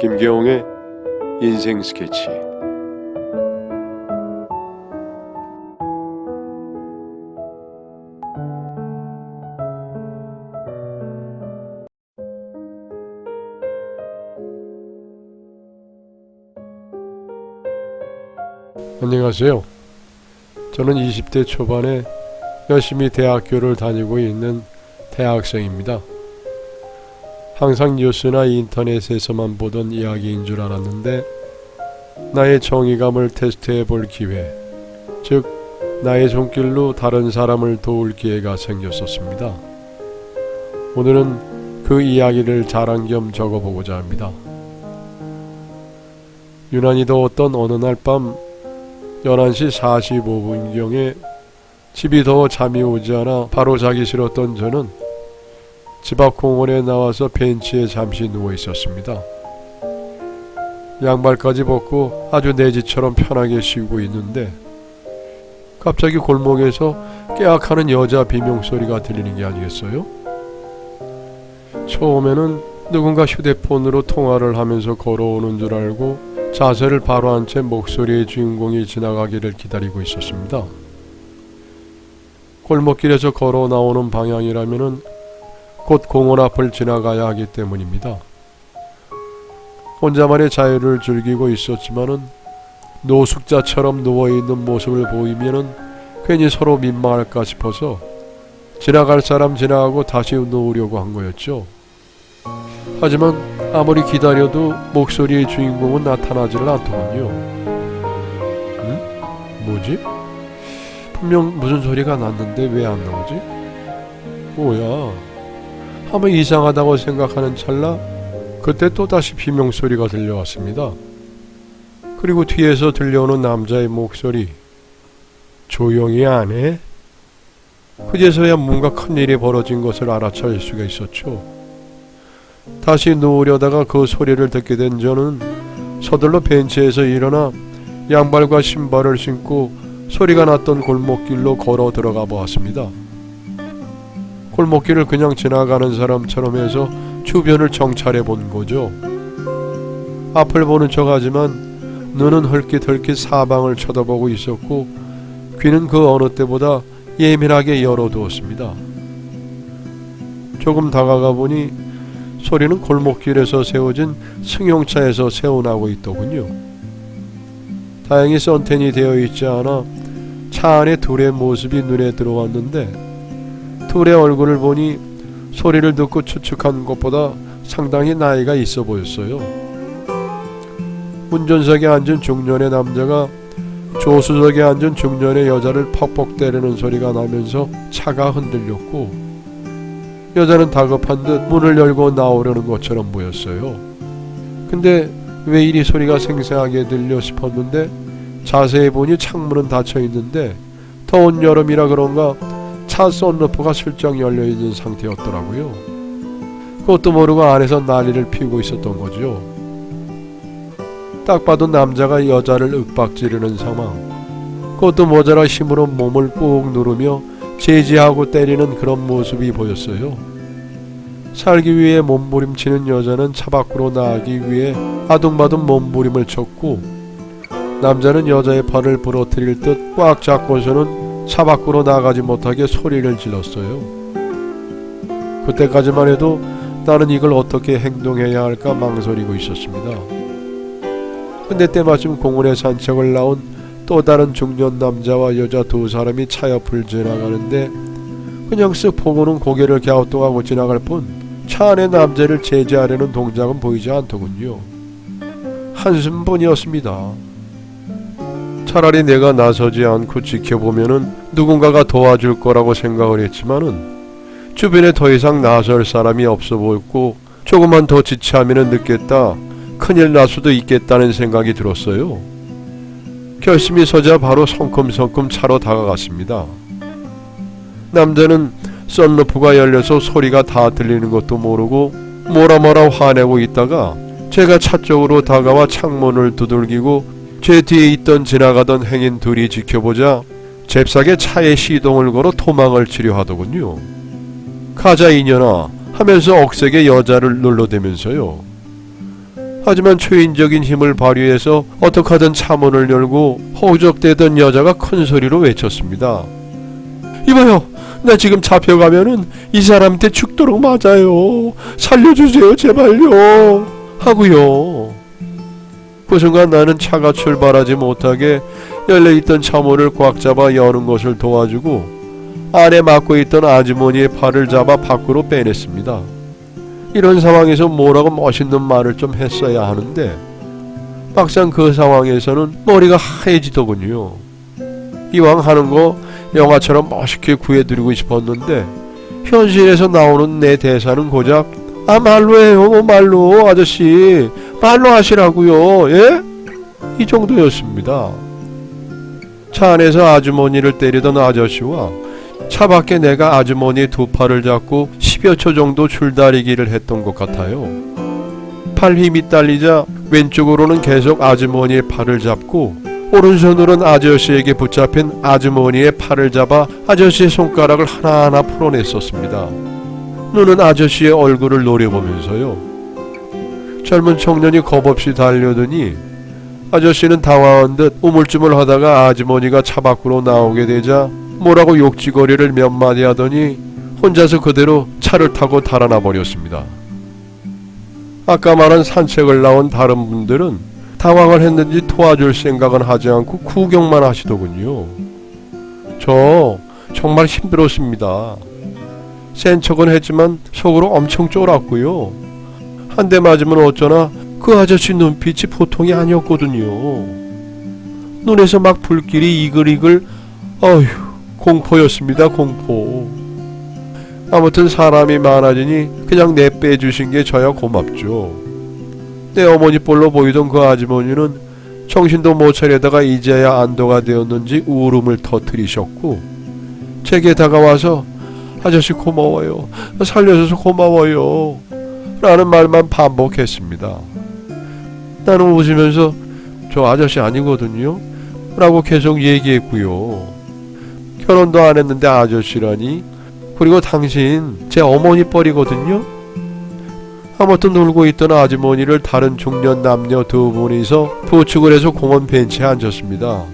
김계홍의 인생 스케치 안녕하세요. 저는 20대 초반에 열심히 대학교를 다니고 있는 대학생입니다. 항상 뉴스나 인터넷에서만 보던 이야기인 줄 알았는데 나의 정의감을 테스트해 볼 기회, 즉 나의 손길로 다른 사람을 도울 기회가 생겼었습니다. 오늘은 그 이야기를 자랑 겸 적어보고자 합니다. 유난히 더웠던 어느 날 밤 11시 45분경에 집이 더워 잠이 오지 않아 바로 자기 싫었던 저는 집 앞 공원에 나와서 벤치에 잠시 누워 있었습니다. 양말까지 벗고 아주 내 집처럼 편하게 쉬고 있는데 갑자기 골목에서 깨악하는 여자 비명 소리가 들리는 게 아니겠어요? 처음에는 누군가 휴대폰으로 통화를 하면서 걸어오는 줄 알고 자세를 바로 한 채 목소리의 주인공이 지나가기를 기다리고 있었습니다. 골목길에서 걸어 나오는 방향이라면은 곧 공원 앞을 지나가야 하기 때문입니다. 혼자만의 자유를 즐기고 있었지만은 노숙자처럼 누워 있는 모습을 보이면은 괜히 서로 민망할까 싶어서 지나갈 사람 지나가고 다시 누우려고 한 거였죠. 하지만 아무리 기다려도 목소리의 주인공은 나타나지를 않더군요. 응? 뭐지? 분명 무슨 소리가 났는데 왜 안 나오지? 뭐야? 한번 이상하다고 생각하는 찰나 그때 또다시 비명 소리가 들려왔습니다. 그리고 뒤에서 들려오는 남자의 목소리 조용히 안 해? 그제서야 뭔가 큰일이 벌어진 것을 알아차릴 수가 있었죠. 다시 누우려다가 그 소리를 듣게 된 저는 서둘러 벤치에서 일어나 양발과 신발을 신고 소리가 났던 골목길로 걸어 들어가 보았습니다. 골목길을 그냥 지나가는 사람처럼 해서 주변을 정찰해 본 거죠. 앞을 보는 척 하지만 눈은 헐깃헐깃 사방을 쳐다보고 있었고 귀는 그 어느 때보다 예민하게 열어두었습니다. 조금 다가가 보니 소리는 골목길에서 세워진 승용차에서 새어나고 있더군요. 다행히 선텐이 되어 있지 않아 차 안에 둘의 모습이 눈에 들어왔는데 둘의 얼굴을 보니 소리를 듣고 추측한 것보다 상당히 나이가 있어 보였어요. 운전석에 앉은 중년의 남자가 조수석에 앉은 중년의 여자를 퍽퍽 때리는 소리가 나면서 차가 흔들렸고 여자는 다급한 듯 문을 열고 나오려는 것처럼 보였어요. 근데 왜 이리 소리가 생생하게 들려 싶었는데 자세히 보니 창문은 닫혀 있는데 더운 여름이라 그런가 차 썬루프가 슬쩍 열려 있는 상태였더라고요. 그것도 모르고 안에서 난리를 피우고 있었던 거죠. 딱 봐도 남자가 여자를 윽박지르는 상황. 그것도 모자라 힘으로 몸을 꾹 누르며 제지하고 때리는 그런 모습이 보였어요. 살기 위해 몸부림치는 여자는 차 밖으로 나가기 위해 아둥바둥 몸부림을 쳤고 남자는 여자의 팔을 부러뜨릴 듯 꽉 잡고서는 차 밖으로 나가지 못하게 소리를 질렀어요. 그때까지만 해도 나는 이걸 어떻게 행동해야 할까 망설이고 있었습니다. 근데 때마침 공원에 산책을 나온 또 다른 중년 남자와 여자 두 사람이 차 옆을 지나가는데 그냥 쓱 보고는 고개를 갸우뚱하고 지나갈 뿐 차 안에 남자를 제지하려는 동작은 보이지 않더군요. 한숨뿐이었습니다. 차라리 내가 나서지 않고 지켜보면은 누군가가 도와줄 거라고 생각을 했지만은 주변에 더 이상 나설 사람이 없어 보였고 조금만 더 지체하면은 늦겠다. 큰일 날 수도 있겠다는 생각이 들었어요. 결심이 서자 바로 성큼성큼 차로 다가갔습니다. 남자는 썬루프가 열려서 소리가 다 들리는 것도 모르고 뭐라 뭐라 화내고 있다가 제가 차 쪽으로 다가와 창문을 두들기고 제 뒤에 있던 지나가던 행인 둘이 지켜보자 잽싸게 차에 시동을 걸어 토막을 치려 하더군요. 가자 이년아 하면서 억세게 여자를 눌러대면서요. 하지만 초인적인 힘을 발휘해서 어떻게 하든 차문을 열고 허우적대던 여자가 큰 소리로 외쳤습니다. 이봐요. 나 지금 잡혀가면은 이 사람한테 죽도록 맞아요. 살려주세요, 제발요. 하고요. 그 순간 나는 차가 출발하지 못하게 열려있던 차문을 꽉 잡아 여는 것을 도와주고 안에 막고 있던 아주머니의 팔을 잡아 밖으로 빼냈습니다. 이런 상황에서 뭐라고 멋있는 말을 좀 했어야 하는데 막상 그 상황에서는 머리가 하얘지더군요. 이왕 하는 거 영화처럼 멋있게 구해드리고 싶었는데 현실에서 나오는 내 대사는 고작 아 말로 해요 뭐 말로 아저씨 말로 하시라고요 예? 이 정도였습니다. 차 안에서 아주머니를 때리던 아저씨와 차 밖에 내가 아주머니의 두 팔을 잡고 10여 초 정도 줄다리기를 했던 것 같아요. 팔 힘이 딸리자 왼쪽으로는 계속 아주머니의 팔을 잡고 오른손으로는 아저씨에게 붙잡힌 아주머니의 팔을 잡아 아저씨의 손가락을 하나하나 풀어냈었습니다. 눈은 아저씨의 얼굴을 노려보면서요. 젊은 청년이 겁없이 달려드니 아저씨는 당황한 듯 우물쭈물 하다가 아주머니가 차 밖으로 나오게 되자 뭐라고 욕지거리를 몇 마디 하더니 혼자서 그대로 차를 타고 달아나 버렸습니다. 아까 말한 산책을 나온 다른 분들은 당황을 했는지 도와줄 생각은 하지 않고 구경만 하시더군요. 저 정말 힘들었습니다. 센 척은 했지만 속으로 엄청 쫄았고요. 한 대 맞으면 어쩌나 그 아저씨 눈빛이 보통이 아니었거든요. 눈에서 막 불길이 이글이글 어휴 공포였습니다 공포. 아무튼 사람이 많아지니 그냥 내 빼주신 게 저야 고맙죠. 내 어머니 볼로 보이던 그 아주머니는 정신도 못 차려다가 이제야 안도가 되었는지 울음을 터뜨리셨고 제게 다가와서 아저씨 고마워요. 살려줘서 고마워요. 라는 말만 반복했습니다. 나는 웃으면서 저 아저씨 아니거든요. 라고 계속 얘기했고요. 결혼도 안 했는데 아저씨라니. 그리고 당신 제 어머니 뻘이거든요. 아무튼 놀고 있던 아주머니를 다른 중년 남녀 두 분이서 부축을 해서 공원 벤치에 앉았습니다.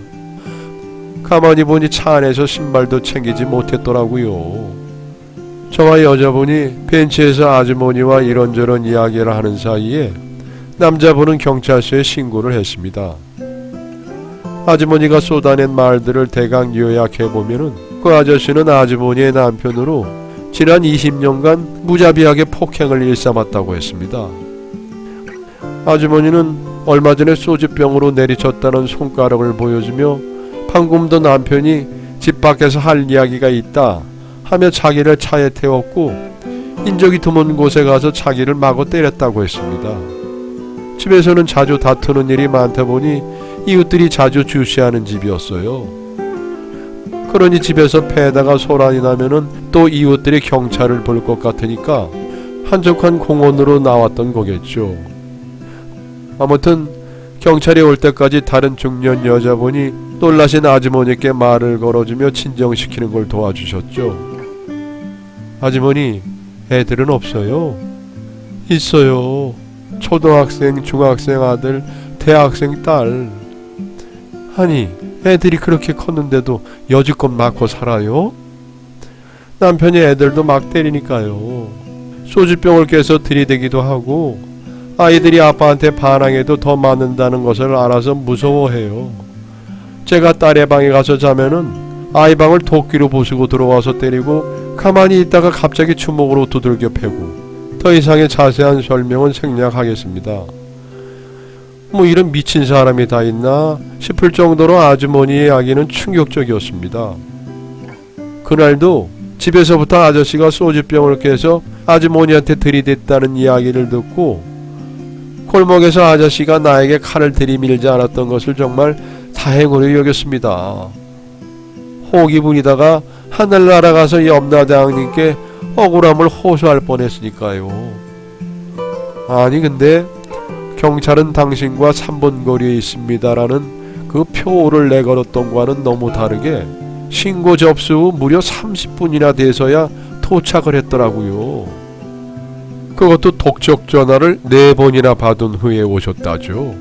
가만히 보니 차 안에서 신발도 챙기지 못했더라고요. 저와 여자분이 벤치에서 아주머니와 이런저런 이야기를 하는 사이에 남자분은 경찰서에 신고를 했습니다. 아주머니가 쏟아낸 말들을 대강 요약해 보면은 그 아저씨는 아주머니의 남편으로 지난 20년간 무자비하게 폭행을 일삼았다고 했습니다. 아주머니는 얼마 전에 소주병으로 내리쳤다는 손가락을 보여주며 방금도 남편이 집 밖에서 할 이야기가 있다 하며 자기를 차에 태웠고 인적이 드문 곳에 가서 자기를 마구 때렸다고 했습니다. 집에서는 자주 다투는 일이 많다 보니 이웃들이 자주 주시하는 집이었어요. 그러니 집에서 패다가 소란이 나면은 또 이웃들이 경찰을 볼 것 같으니까 한적한 공원으로 나왔던 거겠죠. 아무튼 경찰이 올 때까지 다른 중년 여자분이 놀라신 아주머니께 말을 걸어주며 진정시키는 걸 도와주셨죠. 아주머니, 애들은 없어요? 있어요. 초등학생, 중학생 아들, 대학생 딸. 아니, 애들이 그렇게 컸는데도 여지껏 맞고 살아요? 남편이 애들도 막 때리니까요. 소주병을 깨서 들이대기도 하고 아이들이 아빠한테 반항해도 더 맞는다는 것을 알아서 무서워해요. 제가 딸의 방에 가서 자면은 아이 방을 도끼로 부수고 들어와서 때리고 가만히 있다가 갑자기 주먹으로 두들겨 패고 더 이상의 자세한 설명은 생략하겠습니다. 뭐 이런 미친 사람이 다 있나 싶을 정도로 아주머니의 이야기는 충격적이었습니다. 그날도 집에서부터 아저씨가 소주병을 깨서 아주머니한테 들이댔다는 이야기를 듣고 골목에서 아저씨가 나에게 칼을 들이밀지 않았던 것을 정말 다행으로 여겼습니다. 호기 부리다가 하늘 날아가서 염라대왕님께 억울함을 호소할 뻔했으니까요. 아니 근데 경찰은 당신과 3분 거리에 있습니다라는 그 표를 내걸었던 과는 너무 다르게 신고 접수 후 무려 30분이나 돼서야 도착을 했더라고요. 그것도 독촉 전화를 네 번이나 받은 후에 오셨다죠.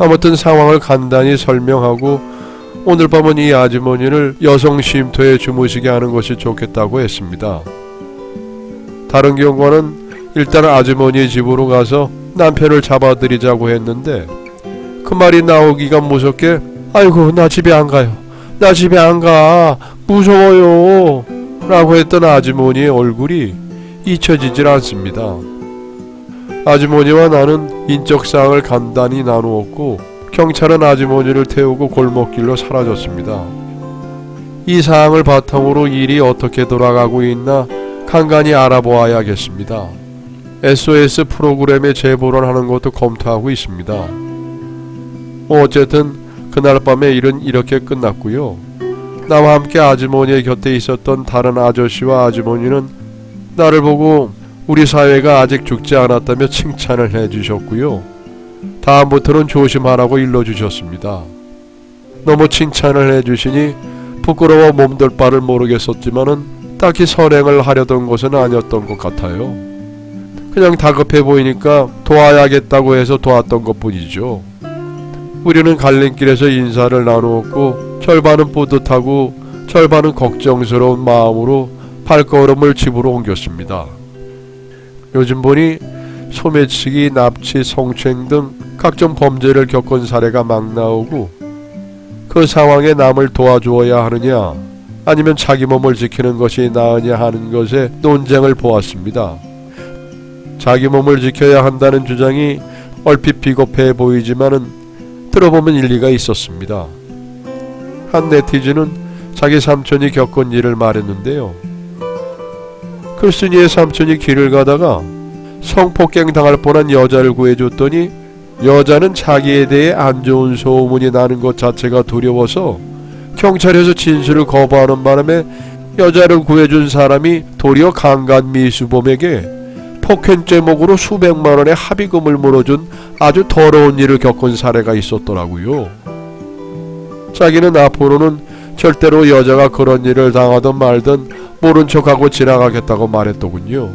아무튼 상황을 간단히 설명하고 오늘 밤은 이 아주머니를 여성 쉼터에 주무시게 하는 것이 좋겠다고 했습니다. 다른 경우는 일단 아주머니 집으로 가서 남편을 잡아드리자고 했는데 그 말이 나오기가 무섭게 아이고 나 집에 안 가요. 나 집에 안 가. 무서워요. 라고 했던 아주머니의 얼굴이 잊혀지질 않습니다. 아주머니와 나는 인적사항을 간단히 나누었고 경찰은 아주머니를 태우고 골목길로 사라졌습니다. 이 사항을 바탕으로 일이 어떻게 돌아가고 있나 간간히 알아보아야겠습니다. SOS 프로그램에 제보를 하는 것도 검토하고 있습니다. 뭐 어쨌든 그날 밤에 일은 이렇게 끝났고요. 나와 함께 아주머니의 곁에 있었던 다른 아저씨와 아주머니는 나를 보고 우리 사회가 아직 죽지 않았다며 칭찬을 해주셨고요. 다음부터는 조심하라고 일러주셨습니다. 너무 칭찬을 해주시니 부끄러워 몸둘 바를 모르겠었지만은 딱히 선행을 하려던 것은 아니었던 것 같아요. 그냥 다급해 보이니까 도와야겠다고 해서 도왔던 것 뿐이죠. 우리는 갈림길에서 인사를 나누었고 절반은 뿌듯하고 절반은 걱정스러운 마음으로 발걸음을 집으로 옮겼습니다. 요즘 보니 소매치기, 납치, 성추행 등 각종 범죄를 겪은 사례가 막 나오고 그 상황에 남을 도와주어야 하느냐 아니면 자기 몸을 지키는 것이 나으냐 하는 것에 논쟁을 보았습니다. 자기 몸을 지켜야 한다는 주장이 얼핏 비겁해 보이지만은 들어보면 일리가 있었습니다. 한 네티즌은 자기 삼촌이 겪은 일을 말했는데요. 글쓴이의 삼촌이 길을 가다가 성폭행 당할 뻔한 여자를 구해줬더니 여자는 자기에 대해 안 좋은 소문이 나는 것 자체가 두려워서 경찰에서 진술을 거부하는 바람에 여자를 구해준 사람이 도리어 강간 미수범에게 폭행 제목으로 수백만 원의 합의금을 물어준 아주 더러운 일을 겪은 사례가 있었더라고요. 자기는 앞으로는 절대로 여자가 그런 일을 당하든 말든 모른 척하고 지나가겠다고 말했더군요.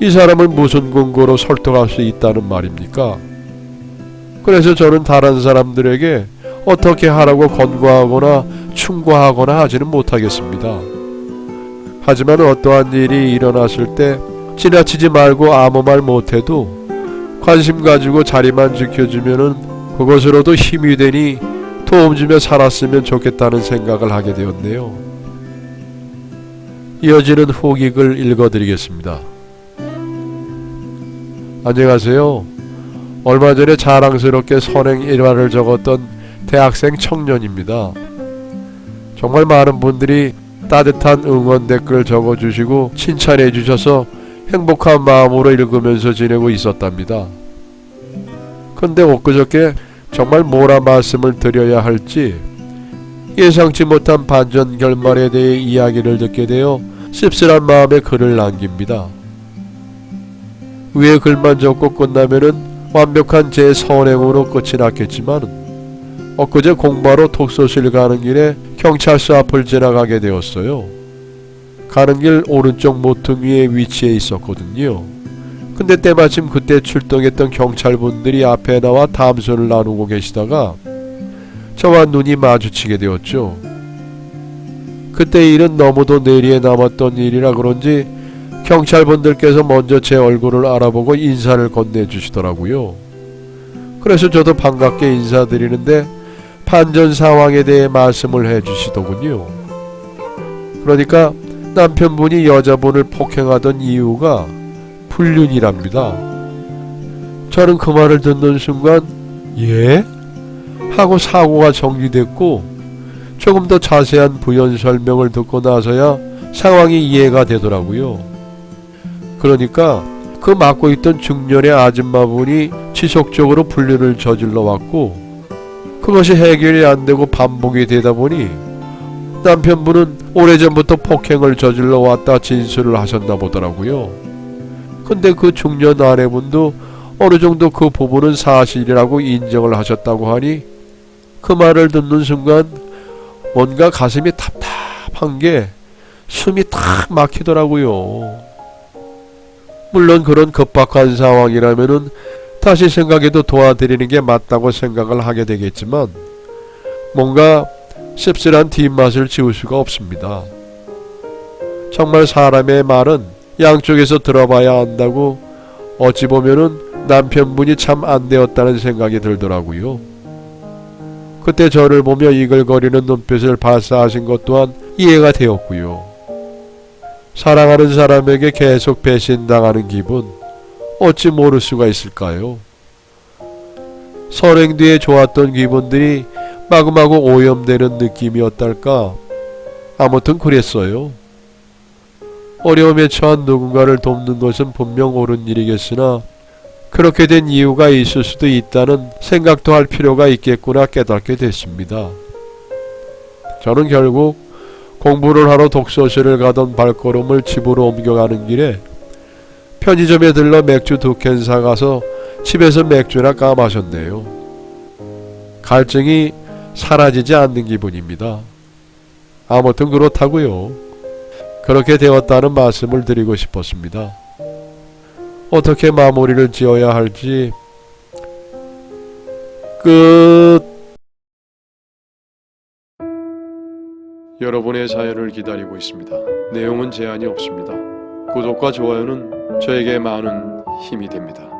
이 사람을 무슨 근거로 설득할 수 있다는 말입니까? 그래서 저는 다른 사람들에게 어떻게 하라고 권고하거나 충고하거나 하지는 못하겠습니다. 하지만 어떠한 일이 일어났을 때 지나치지 말고 아무 말 못해도 관심 가지고 자리만 지켜주면은 그것으로도 힘이 되니 도움 주며 살았으면 좋겠다는 생각을 하게 되었네요. 이어지는 후기글 읽어드리겠습니다. 안녕하세요. 얼마 전에 자랑스럽게 선행 일화를 적었던 대학생 청년입니다. 정말 많은 분들이 따뜻한 응원 댓글 적어주시고 칭찬해 주셔서 행복한 마음으로 읽으면서 지내고 있었답니다. 근데 엊그저께 정말 뭐라 말씀을 드려야 할지 예상치 못한 반전 결말에 대해 이야기를 듣게 되어 씁쓸한 마음에 글을 남깁니다. 위에 글만 적고 끝나면은 완벽한 제 선행으로 끝이 났겠지만 엊그제 공부하러 독서실 가는 길에 경찰서 앞을 지나가게 되었어요. 가는 길 오른쪽 모퉁이에 위치해 있었거든요. 근데 때마침 그때 출동했던 경찰분들이 앞에 나와 담소를 나누고 계시다가 저와 눈이 마주치게 되었죠. 그때 일은 너무도 내리에 남았던 일이라 그런지 경찰분들께서 먼저 제 얼굴을 알아보고 인사를 건네주시더라고요. 그래서 저도 반갑게 인사드리는데 반전 상황에 대해 말씀을 해주시더군요. 그러니까 남편분이 여자분을 폭행하던 이유가 불륜이랍니다. 저는 그 말을 듣는 순간 예? 하고 사고가 정리됐고 조금 더 자세한 부연 설명을 듣고 나서야 상황이 이해가 되더라고요. 그러니까 그 맡고 있던 중년의 아줌마분이 지속적으로 불륜을 저질러 왔고 그것이 해결이 안 되고 반복이 되다 보니 남편분은 오래전부터 폭행을 저질러 왔다 진술을 하셨나 보더라고요. 근데 그 중년 아내분도 어느 정도 그 부분은 사실이라고 인정을 하셨다고 하니 그 말을 듣는 순간 뭔가 가슴이 답답한 게 숨이 탁 막히더라고요. 물론 그런 급박한 상황이라면은 다시 생각해도 도와드리는 게 맞다고 생각을 하게 되겠지만 뭔가 씁쓸한 뒷맛을 지울 수가 없습니다. 정말 사람의 말은 양쪽에서 들어봐야 한다고 어찌 보면은 남편분이 참 안 되었다는 생각이 들더라고요. 그때 저를 보며 이글거리는 눈빛을 발사하신 것 또한 이해가 되었고요. 사랑하는 사람에게 계속 배신당하는 기분 어찌 모를 수가 있을까요? 선행 뒤에 좋았던 기분들이 마구마구 오염되는 느낌이었달까? 아무튼 그랬어요. 어려움에 처한 누군가를 돕는 것은 분명 옳은 일이겠으나 그렇게 된 이유가 있을 수도 있다는 생각도 할 필요가 있겠구나 깨닫게 됐습니다. 저는 결국 공부를 하러 독서실을 가던 발걸음을 집으로 옮겨가는 길에 편의점에 들러 맥주 두 캔 사가서 집에서 맥주나 까마셨네요. 갈증이 사라지지 않는 기분입니다. 아무튼 그렇다고요. 그렇게 되었다는 말씀을 드리고 싶었습니다. 어떻게 마무리를 지어야 할지 끝 여러분의 사연을 기다리고 있습니다. 내용은 제한이 없습니다. 구독과 좋아요는 저에게 많은 힘이 됩니다.